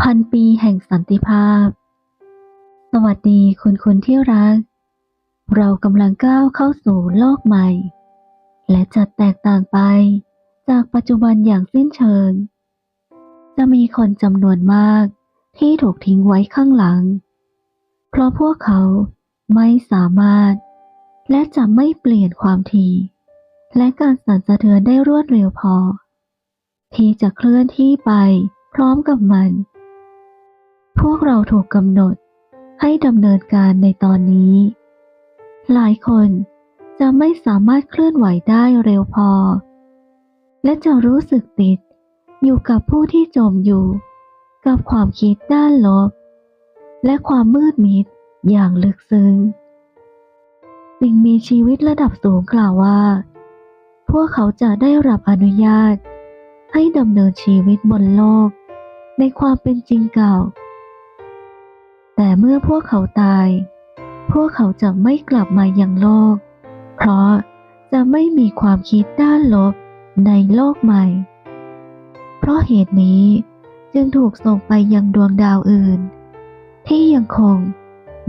พันปีแห่งสันติภาพ สวัสดีคุณคุณที่รัก เรากำลังก้าวเข้าสู่โลกใหม่ และจะแตกต่างไปจากปัจจุบันอย่างสิ้นเชิง จะมีคนจำนวนมากที่ถูกทิ้งไว้ข้างหลัง เพราะพวกเขาไม่สามารถ และจะไม่เปลี่ยนความถี่และการสั่นสะเทือนได้รวดเร็วพอ ที่จะเคลื่อนที่ไปพร้อมกับมัน พวกเราถูกกำหนดให้ดำเนินการในตอนนี้ หลายคนจะไม่สามารถเคลื่อนไหวได้เร็วพอ และจะรู้สึกติดอยู่กับผู้ที่จมอยู่ กับความคิดด้านลบ และความมืดมิดอย่างลึกซึ้งสิ่งมีชีวิตระดับสูงกล่าวว่า พวกเขาจะได้รับอนุญาต ให้ดำเนินชีวิตบนโลก ในความเป็นจริงเก่า แต่เมื่อพวกเขาตาย พวกเขาจะไม่กลับมายังโลก เพราะจะไม่มีความคิดด้านลบในโลกใหม่ เพราะเหตุนี้จึงถูกส่งไปยังดวงดาวอื่น ที่ยังคง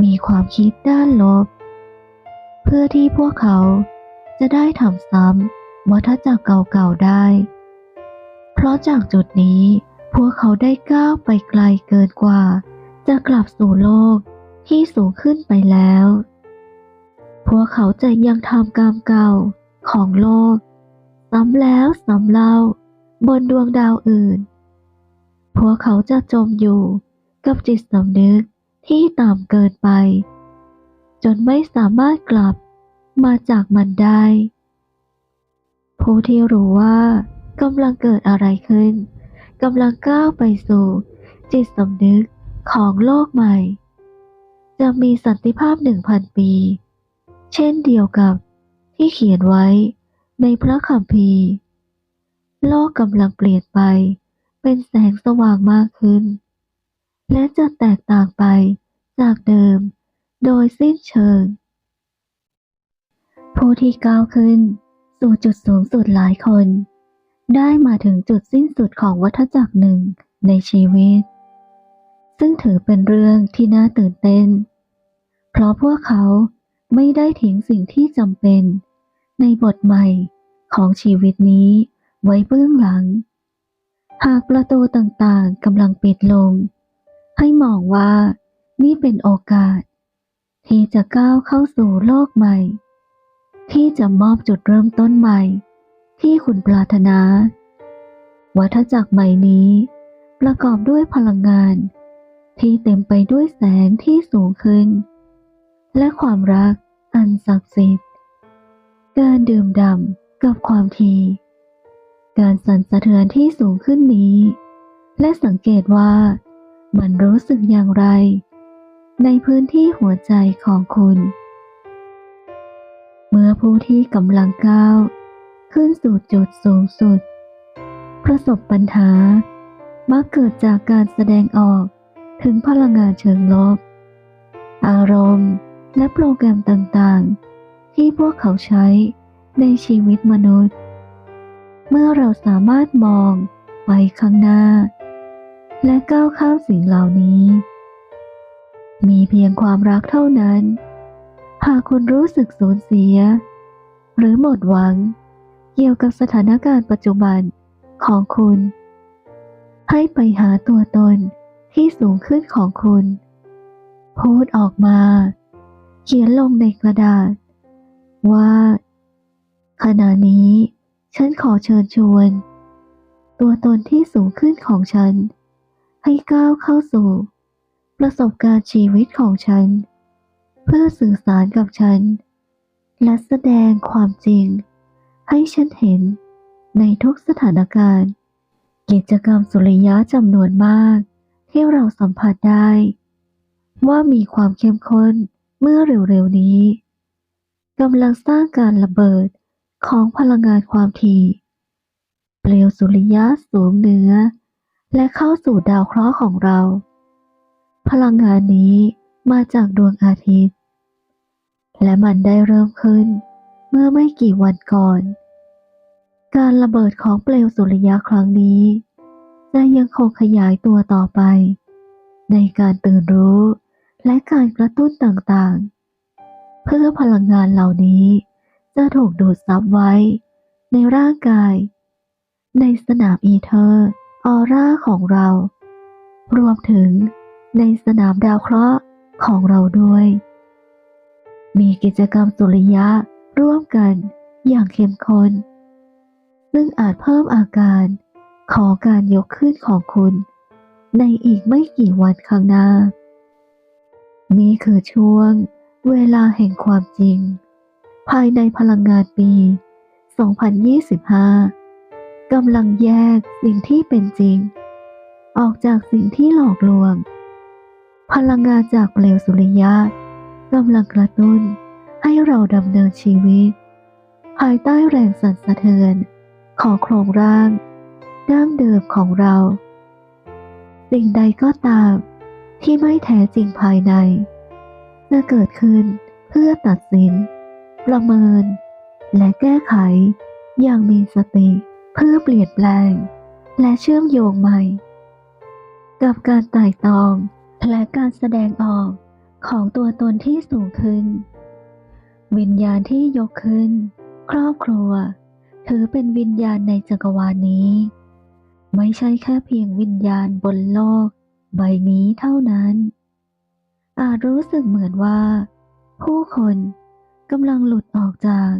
มีความคิดด้านลบ เพื่อที่พวกเขาจะได้ทำซ้ำวัฏจักรเก่าๆได้ เพราะจากจุดนี้พวกเขาได้ก้าวไปไกลเกินกว่า จะกลับสู่โลกที่สูงขึ้นไปแล้ว พวกเขาจะยังทำกรรมเก่าของโลกซ้ำแล้วซ้ำเล่าบนดวงดาวอื่น พวกเขาจะจมอยู่กับจิตสำนึกที่ต่ำเกินไป จนไม่สามารถกลับมาจากมันได้ ผู้ที่รู้ว่ากำลังเกิดอะไรขึ้นกำลังก้าวไปสู่จิตสำนึก ของโลกใหม่ จะมีสันติภาพหนึ่งพันปี เช่นเดียวกับที่เขียนไว้ในพระคัมภีร์ โลกกำลังเปลี่ยนไปเป็นแสงสว่างมากขึ้น และจะแตกต่างไปจากเดิมโดยสิ้นเชิง ผู้ที่ก้าวขึ้นสู่จุดสูงสุดหลายคน ได้มาถึงจุดสิ้นสุดของวัฏจักรหนึ่งในชีวิต ซึ่งถือเป็นเรื่องที่น่าตื่นเต้น เพราะพวกเขาไม่ได้ทิ้งสิ่งที่จำเป็น ในบทใหม่ของชีวิตนี้ไว้เบื้องหลัง หากประตูต่างๆกำลังปิดลง ให้มองว่านี่เป็นโอกาส ที่จะก้าวเข้าสู่โลกใหม่ ที่จะมอบจุดเริ่มต้นใหม่ ที่คุณปรารถนา วัฏจักรใหม่นี้ประกอบด้วยพลังงาน ที่เต็มไปด้วยแสงที่สูงขึ้น และความรักอันศักดิ์สิทธิ์ การดื่มด่ำกับความทีการสั่นสะเทือนที่สูงขึ้นนี้ และสังเกตว่ามันรู้สึกอย่างไร ในพื้นที่หัวใจของคุณ เมื่อผู้ที่กำลังก้าวขึ้นสู่จุดสูงสุด ประสบปัญหามักเกิดจากการแสดงออก ถึงพลังงานเชิงลบ อารมณ์ และโปรแกรมต่างๆ ที่พวกเขาใช้ในชีวิตมนุษย์ เมื่อเราสามารถมองไปข้างหน้า และก้าวข้ามสิ่งเหล่านี้ มีเพียงความรักเท่านั้น หากคุณรู้สึกสูญเสีย หรือหมดหวัง เกี่ยวกับสถานการณ์ปัจจุบันของคุณ ให้ไปหาตัวตน ที่สูงขึ้นของคุณ พูดออกมา เขียนลงในกระดาษ ว่า ขณะนี้ ฉันขอเชิญชวน ตัวตนที่สูงขึ้นของฉัน ให้ก้าวเข้าสู่ ประสบการณ์ชีวิตของฉัน เพื่อสื่อสารกับฉัน และแสดงความจริง ให้ฉันเห็นในทุกสถานการณ์ กิจกรรมสุริยะจำนวนมาก ที่เราสัมผัสได้ ว่ามีความเข้มข้นเมื่อเร็วๆนี้กำลังสร้างการระเบิดของพลังงานความถี่ เปลวสุริยะสูงเหนือ และเข้าสู่ดาวเคราะห์ของเรา พลังงานนี้มาจากดวงอาทิตย์ และมันได้เริ่มขึ้นเมื่อไม่กี่วันก่อน การระเบิดของเปลวสุริยะครั้งนี้ จะยังคงขยายตัวต่อไป ในการตื่นรู้และการกระตุ้นต่างๆ เพื่อพลังงานเหล่านี้ จะถูกดูดซับไว้ ในร่างกาย ในสนามอีเทอร์ ออร่าของเรา รวมถึงในสนามดาวเคราะห์ของเราด้วย มีกิจกรรมสุริยะร่วมกันอย่างเข้มข้นซึ่งอาจเพิ่มอาการ ขอการยกขึ้นของคุณ ในอีกไม่กี่วันข้างหน้า นี่คือช่วงเวลาแห่งความจริง ภายในพลังงานปี 2025 กำลังแยกสิ่งที่เป็นจริง ออกจากสิ่งที่หลอกลวง พลังงานจากเปลวสุริยะกำลังกระตุ้นให้เราดำเนินชีวิต ภายใต้แรงสั่นสะเทือนของโครงร่าง ดั้งเดิมของเรา สิ่งใดก็ตามที่ไม่แท้จริงภายใน จะเกิดขึ้นเพื่อตัดสิน ประเมิน และแก้ไข อย่างมีสติเพื่อเปลี่ยนแปลง และเชื่อมโยงใหม่ กับการไต่ตอง และการแสดงออกของตัวตนที่สูงขึ้น วิญญาณที่ยกขึ้น ครอบครัว ถือเป็นวิญญาณในจักรวาลนี้ ไม่ใช่แค่เพียงวิญญาณบนโลก ใบนี้เท่านั้น อาจรู้สึกเหมือนว่า ผู้คนกำลังหลุดออกจาก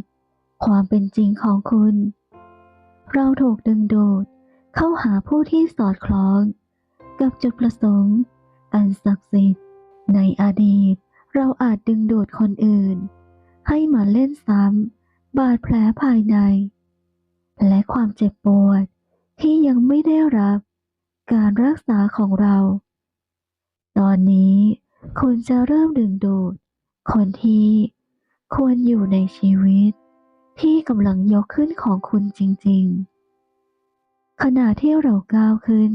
ความเป็นจริงของคุณ เราถูกดึงดูดเข้าหาผู้ที่สอดคล้อง กับจุดประสงค์ อันศักดิ์สิทธิ์ ในอดีตเราอาจดึงดูดคนอื่น ให้มาเล่นซ้ำบาดแผลภายใน และความเจ็บปวด ที่ยังไม่ได้รับการรักษาของเรา ตอนนี้คุณจะเริ่มดึงดูด คนที่ควรอยู่ในชีวิต ที่กำลังยกขึ้นของคุณจริงๆ ขณะที่เราก้าวขึ้น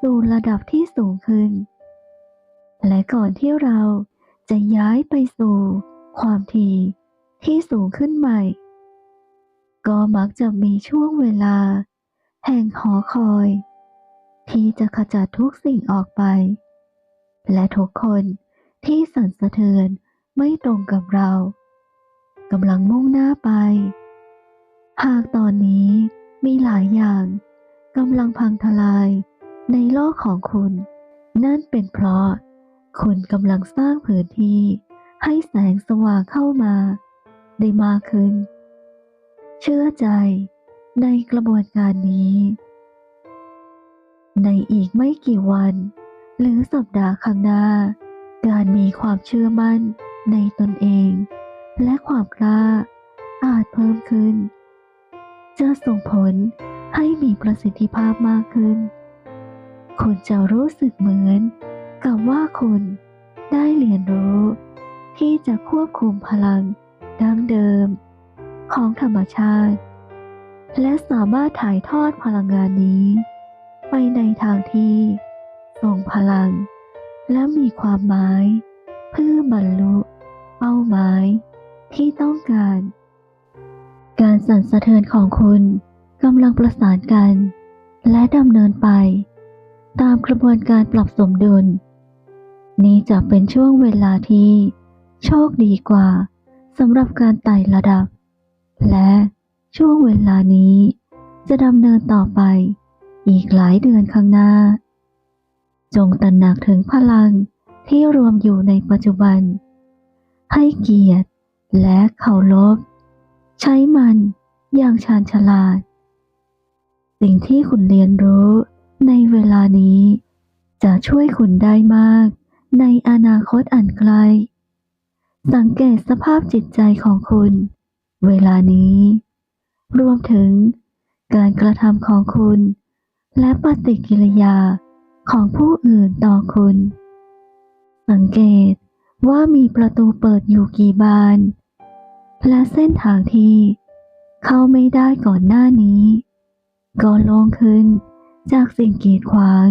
สู่ระดับที่สูงขึ้น และก่อนที่เราจะย้ายไปสู่ความถี่ที่สูงขึ้นใหม่ ก็มักจะมีช่วงเวลา แห่งหอคอย ที่จะขจัดทุกสิ่งออกไป และทุกคนที่สั่นสะเทือนไม่ตรงกับเรากำลังมุ่งหน้าไป หากตอนนี้มีหลายอย่างกำลังพังทลายในโลกของคุณ นั่นเป็นเพราะ คุณกำลังสร้างพื้นที่ให้แสงสว่างเข้ามา ได้มากขึ้น เชื่อใจ ในกระบวนการนี้ ในอีกไม่กี่วัน หรือสัปดาห์ข้างหน้า การมีความเชื่อมั่นในตนเอง และความกล้าอาจเพิ่มขึ้น จะส่งผลให้มีประสิทธิภาพมากขึ้น คุณจะรู้สึกเหมือนกับว่าคุณได้เรียนรู้ ที่จะควบคุมพลังดั้งเดิม ของธรรมชาติ และสามารถถ่ายทอดพลังงานนี้ ไปในทางที่ทรงพลัง และมีความหมาย เพื่อบรรลุ เป้าหมาย ที่ต้องการ การสั่นสะเทือนของคุณกำลังประสานกัน และดำเนินไป ตามกระบวนการปรับสมดุล นี้จะเป็นช่วงเวลาที่ โชคดีกว่าสำหรับการไต่ระดับ และ ช่วงเวลานี้ จะดำเนินต่อไป อีกหลายเดือนข้างหน้า จงตระหนักถึงพลังที่รวมอยู่ในปัจจุบัน ให้เกียรติและเคารพใช้มันอย่างชาญฉลาด สิ่งที่คุณเรียนรู้ในเวลานี้ จะช่วยคุณได้มากในอนาคตอันไกล สังเกตสภาพจิตใจของคุณ เวลานี้ รวมถึงการกระทำของคุณ และปฏิกิริยาของผู้อื่นต่อคุณ สังเกตว่ามีประตูเปิดอยู่กี่บาน และเส้นทางที่เข้าไม่ได้ก่อนหน้านี้ ก็โล่งขึ้นจากสิ่งกีดขวาง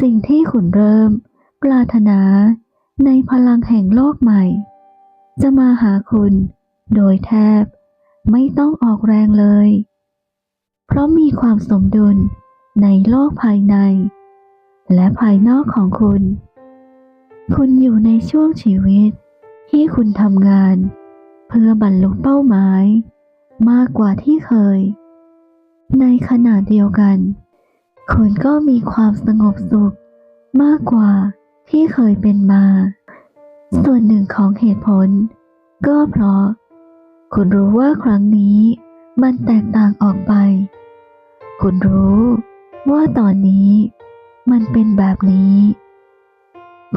สิ่งที่คุณเริ่ม ปรารถนาในพลังแห่งโลกใหม่ จะมาหาคุณโดยแทบ ไม่ต้องออกแรงเลย เพราะมีความสมดุลในโลกภายใน และภายนอกของคุณ คุณอยู่ในช่วงชีวิตที่คุณทำงาน เพื่อบรรลุเป้าหมาย มากกว่าที่เคย ในขณะเดียวกัน คุณก็มีความสงบสุขมากกว่าที่เคยเป็นมา ส่วนหนึ่งของเหตุผล ก็เพราะ คุณรู้ว่าครั้งนี้มันแตกต่างออกไป คุณรู้ว่าตอนนี้มันเป็นแบบนี้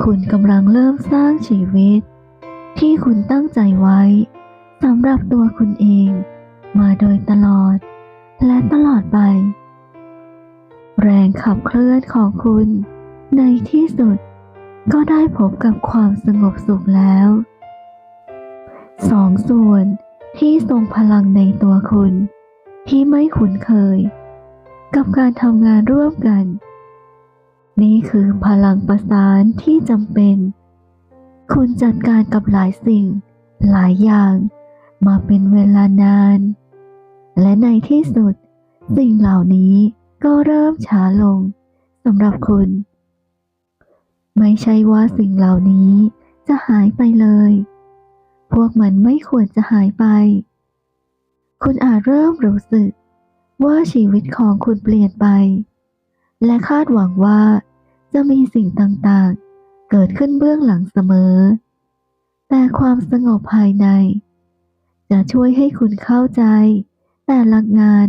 คุณกำลังเริ่มสร้างชีวิต ที่คุณตั้งใจไว้สำหรับตัวคุณเอง มาโดยตลอด และตลอดไป แรงขับเคลื่อนของคุณในที่สุดก็ได้พบกับความสงบสุขแล้ว สองส่วน ที่ทรงพลังในตัวคุณ ที่ไม่คุ้นเคย กับการทำงานร่วมกัน นี่คือพลังประสานที่จำเป็น คุณจัดการกับหลายสิ่ง หลายอย่างมาเป็นเวลานาน และในที่สุด สิ่งเหล่านี้ก็เริ่มช้าลงสำหรับคุณ ไม่ใช่ว่าสิ่งเหล่านี้จะหายไปเลย พวกมันไม่ควรจะหายไป คุณอาจเริ่มรู้สึก ว่าชีวิตของคุณเปลี่ยนไป และคาดหวังว่าจะมีสิ่งต่างๆ เกิดขึ้นเบื้องหลังเสมอ แต่ความสงบภายใน จะช่วยให้คุณเข้าใจ แต่ละงาน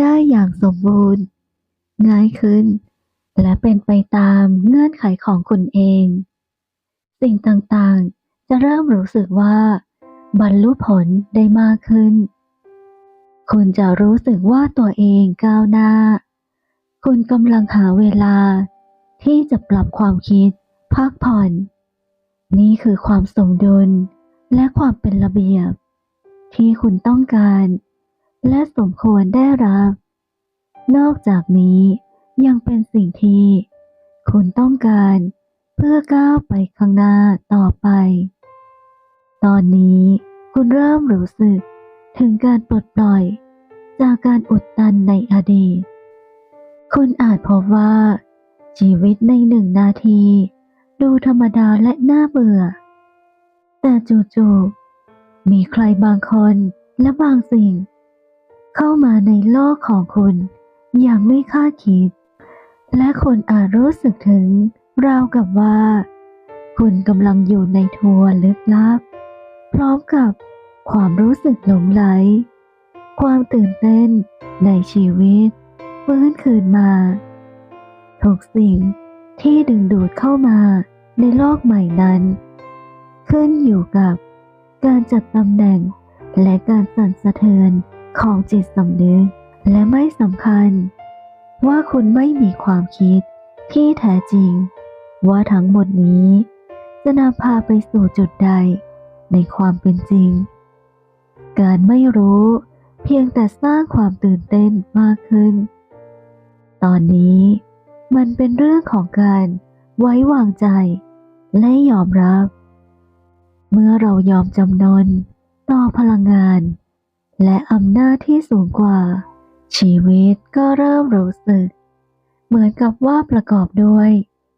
ได้อย่างสมบูรณ์ ง่ายขึ้น และเป็นไปตามเงื่อนไขของคุณเอง สิ่งต่างๆ จะเริ่มรู้สึกว่า บรรลุผลได้มากขึ้น คุณจะรู้สึกว่าตัวเองก้าวหน้า คุณกำลังหาเวลา ที่จะปรับความคิด พักผ่อน นี่คือความสมดุลและความเป็นระเบียบ ที่คุณต้องการ และสมควรได้รับ นอกจากนี้ยังเป็นสิ่งที่ คุณต้องการ พื่อก้าวไปข้างหน้าต่อไป ตอนนี้คุณเริ่มรู้สึกถึงการปลดปล่อย จากการอุดตันในอดีต คุณอาจพบว่า ชีวิตในหนึ่งนาที ดูธรรมดาและน่าเบื่อ แต่จู่ๆมีใครบางคนและบางสิ่ง เข้ามาในโลกของคุณอย่างไม่คาดคิด และคุณอาจรู้สึกถึง ราวกับว่า คุณกำลังอยู่ในทัวร์ลึกลับ พร้อมกับความรู้สึกหลงไหล ความตื่นเต้นในชีวิตฟื้นคืนมาทุกสิ่งที่ดึงดูดเข้ามาในโลกใหม่นั้น ขึ้นอยู่กับการจัดตำแหน่งและการสั่นสะเทือนของจิตสำนึกและไม่สำคัญ ว่าคุณไม่มีความคิดที่แท้จริง ว่าทั้งหมดนี้จะนำพาไปสู่จุดใดในความเป็นจริง การไม่รู้เพียงแต่สร้างความตื่นเต้นมากขึ้น ตอนนี้มันเป็นเรื่องของการไว้วางใจ และยอมรับ เมื่อเรายอมจำนนต่อพลังงาน และอำนาจที่สูงกว่า ชีวิตก็เริ่มรู้สึก เหมือนกับว่าประกอบด้วย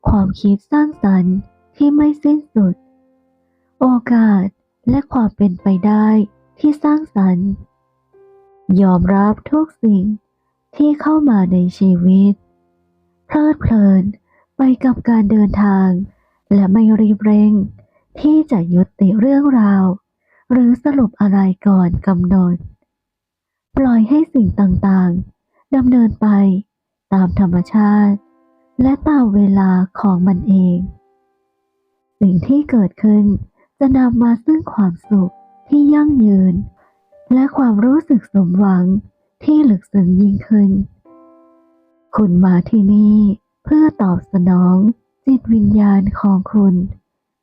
ความคิดสร้างสรรค์ที่ไม่สิ้นสุด โอกาสและความเป็นไปได้ที่สร้างสรรค์ ยอมรับทุกสิ่งที่เข้ามาในชีวิต เพลิดเพลินไปกับการเดินทาง และไม่รีบเร่ง ที่จะยุติเรื่องราว หรือสรุปอะไรก่อนกำหนด ปล่อยให้สิ่งต่างๆดำเนินไปตามธรรมชาติ และตามเวลาของมันเอง สิ่งที่เกิดขึ้นจะนำมาซึ่งความสุขที่ยั่งยืน และความรู้สึกสมหวังที่ลึกซึ้งยิ่งขึ้น คุณมาที่นี่เพื่อตอบสนองจิตวิญญาณของคุณ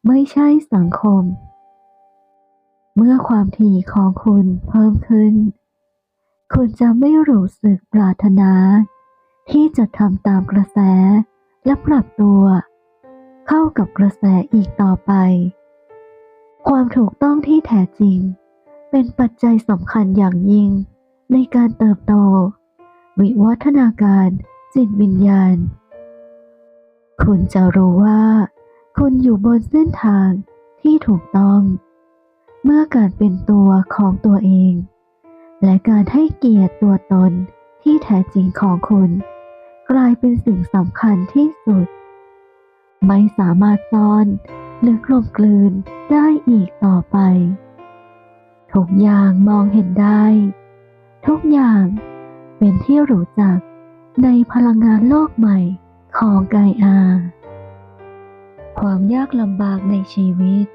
ไม่ใช่สังคม เมื่อความถี่ของคุณเพิ่มขึ้น คุณจะไม่รู้สึกปรารถนา ที่จะทำตามกระแสและปรับตัว เข้ากับกระแสอีกต่อไป ความถูกต้องที่แท้จริง เป็นปัจจัยสำคัญอย่างยิ่งในการเติบโต วิวัฒนาการจิตวิญญาณ คุณจะรู้ว่า คุณอยู่บนเส้นทางที่ถูกต้อง เมื่อการเป็นตัวของตัวเอง และการให้เกียรติตัวตน ที่แท้จริงของคุณ กลายเป็นสิ่งสำคัญที่สุด ไม่สามารถซ่อนหรือกลบกลืนได้อีกต่อไป ทุกอย่างมองเห็นได้ ทุกอย่างเป็นที่รู้จักในพลังงานโลกใหม่ของกายอา ความยากลำบากในชีวิต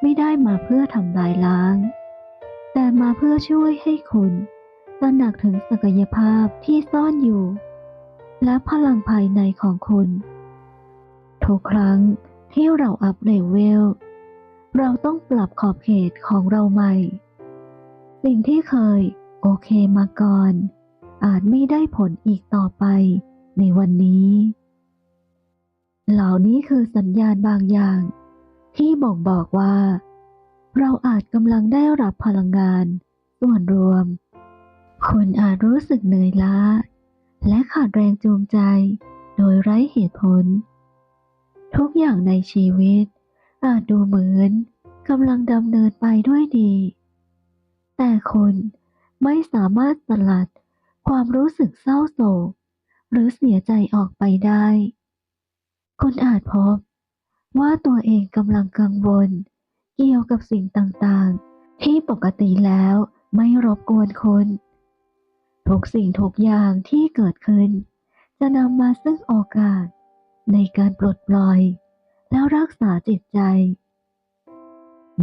ไม่ได้มาเพื่อทำลายล้าง แต่มาเพื่อช่วยให้คุณ ตระหนักถึงศักยภาพที่ซ่อนอยู่ และพลังภายในของคุณ ทุกครั้งที่เราอัพเลเวล เราต้องปรับขอบเขตของเราใหม่ สิ่งที่เคยโอเคมาก่อน อาจไม่ได้ผลอีกต่อไปในวันนี้ เหล่านี้คือสัญญาณบางอย่าง ที่บ่งบอกว่า เราอาจกำลังได้รับพลังงาน ส่วนรวม คุณอาจรู้สึกเหนื่อยล้า และขาดแรงจูงใจ โดยไร้เหตุผล ทุกอย่างในชีวิต อาจดูเหมือนกำลังดำเนินไปด้วยดี แต่คุณไม่สามารถสลัดความรู้สึกเศร้าโศก หรือเสียใจออกไปได้ คุณอาจพบว่าตัวเองกำลังกังวล เกี่ยวกับสิ่งต่างๆ ที่ปกติแล้วไม่รบกวนคุณ ทุกสิ่งทุกอย่างที่เกิดขึ้น จะนำมาซึ่งโอกาส ในการปลดปล่อย แล้วรักษาจิตใจ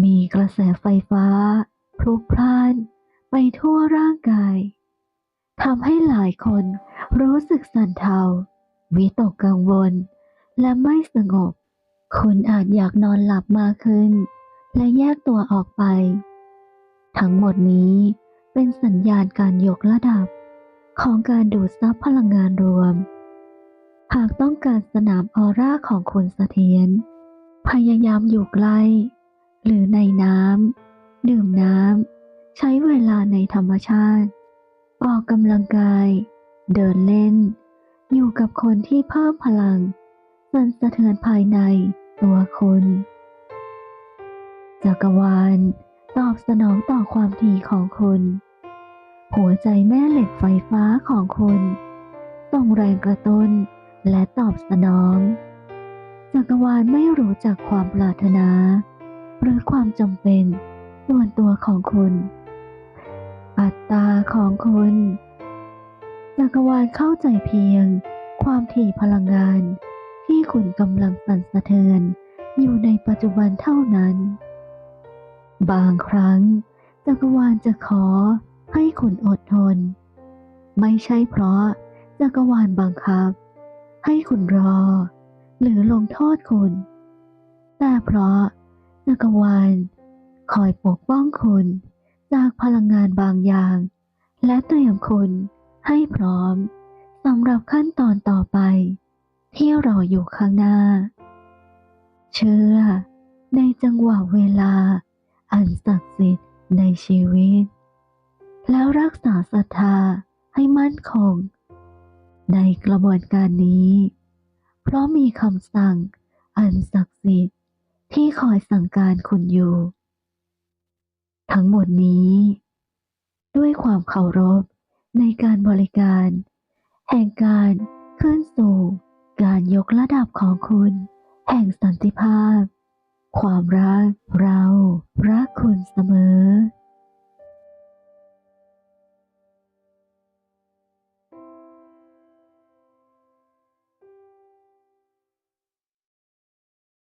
มีกระแสไฟฟ้าพลุกพล่านไปทั่วร่างกายทำให้หลายคนรู้สึกสั่นเทา วิตกกังวล และไม่สงบ คุณอาจอยากนอนหลับมากขึ้น และแยกตัวออกไป ทั้งหมดนี้เป็นสัญญาณการยกระดับ ของการดูดซับพลังงานรวม หากต้องการสนามออร่าของคุณเสถียรพยายามอยู่ใกล้ หรือในน้ำดื่มน้ำใช้เวลาในธรรมชาติ ออกกำลังกาย เดินเล่น อยู่กับคนที่เพิ่มพลังสั่นสะเทือนภายในตัวคุณจักรวาลตอบสนองต่อความถี่ของคุณ หัวใจแม่เหล็กไฟฟ้าของคุณส่งแรงกระตุ้นและตอบสนอง จักรวาลไม่รู้จักความปรารถนา หรือความจำเป็นส่วนตัวของคุณ อัตตาของคุณจักรวาลเข้าใจเพียง ความถี่พลังงาน ที่คุณกำลังสั่นสะเทือน อยู่ในปัจจุบันเท่านั้น บางครั้งจักรวาลจะขอ ให้คุณอดทน ไม่ใช่เพราะจักรวาลบังคับ ให้คุณรอ หรือลงโทษคุณ แต่เพราะจักรวาลคอยปกป้องคุณ จากพลังงานบางอย่าง และเตรียมคุณให้พร้อมสำหรับขั้นตอนต่อไป ที่รออยู่ข้างหน้า เชื่อในจังหวะเวลา อันศักดิ์สิทธิ์ในชีวิต แล้วรักษาศรัทธาให้มั่นคง ในกระบวนการนี้ เพราะมีคำสั่งอันศักดิ์สิทธิ์ที่คอยสั่งการคุณอยู่ ทั้งหมดนี้ ด้วยความเคารพในการบริการ แห่งการขึ้นสู่การยกระดับของคุณ แห่งสันติภาพ ความรักเรารักคุณเสมอ